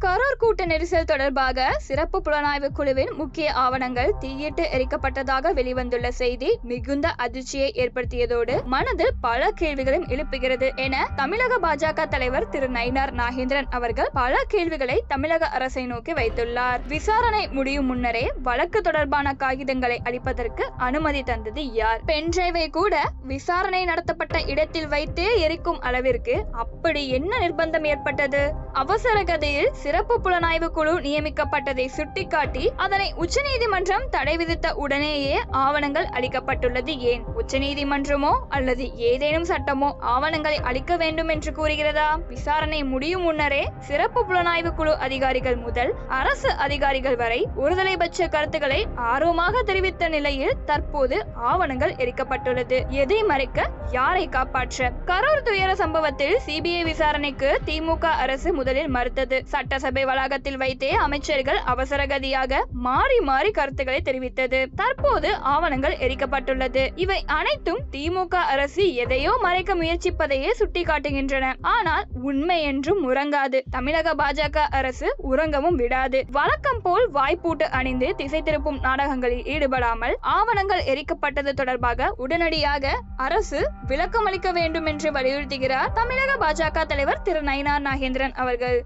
கரூர் கூட்ட நெரிசல் தொடர்பாக சிறப்பு புலனாய்வு குழுவின் முக்கிய ஆவணங்கள் தீயிட்டு எரிக்கப்பட்டதாக வெளிவந்துள்ள செய்தி மிகுந்த அதிர்ச்சியை ஏற்படுத்தியதோடு மனதில் பல கேள்விகளையும் எழுப்புகிறது என தமிழக பாஜக தலைவர் திரு நயினார் நாகேந்திரன் அவர்கள் பல கேள்விகளை தமிழக அரசை நோக்கி வைத்துள்ளார். விசாரணை முடியும் முன்னரே வழக்கு தொடர்பான காகிதங்களை அளிப்பதற்கு அனுமதி தந்தது யார்? பென்டிரைவை கூட விசாரணை நடத்தப்பட்ட இடத்தில் வைத்தே எரிக்கும் அளவிற்கு அப்படி என்ன நிர்பந்தம் ஏற்பட்டது? அவசர கதையில் சிறப்பு புலனாய்வு குழு நியமிக்கப்பட்டதை சுட்டிக்காட்டி அதனை உச்சநீதிமன்றம் தடை விதித்த உடனேயே ஆவணங்கள் அளிக்கப்பட்டுள்ளது. ஏன்? உச்சநீதிமன்றமோ அல்லது ஏதேனும் சட்டமோ ஆவணங்களை அளிக்க வேண்டும் என்று கூறுகிறதா? விசாரணை முடியும் முன்னரே சிறப்பு புலனாய்வு குழு அதிகாரிகள் முதல் அரசு அதிகாரிகள் வரை ஒருதலைபட்ச கருத்துக்களை ஆர்வமாக தெரிவித்த நிலையில் தற்போது ஆவணங்கள் எரிக்கப்பட்டுள்ளது. எதை மறைக்க? யாரை காப்பாற்ற? கரூர் துயர சம்பவத்தில் சிபிஐ விசாரணைக்கு திமுக அரசு முதலில் மறுத்தது. சட்ட சட்டசபை வளாகத்தில் வைத்தே அமைச்சர்கள் அவசரகதியாக மாறி மாறி கருத்துக்களை தெரிவித்தது. தற்போது ஆவணங்கள் எரிக்கப்பட்டுள்ளது. இவை அனைத்தும் திமுக அரசு எதையோ மறைக்க முயற்சிப்பதையே சுட்டிக்காட்டுகின்றன. ஆனால் உண்மை என்றும் உறங்காது. தமிழக பாஜக அரசு உறங்கவும் விடாது. வழக்கம் போல் வாய்ப்பூட்டு அணிந்து திசை திருப்பும் நாடகங்களில் ஈடுபடாமல் ஆவணங்கள் எரிக்கப்பட்டது தொடர்பாக உடனடியாக அரசு விளக்கமளிக்க வேண்டும் என்று வலியுறுத்துகிறார் தமிழக பாஜக தலைவர் திரு நயினார் நாகேந்திரன் அவர்கள்.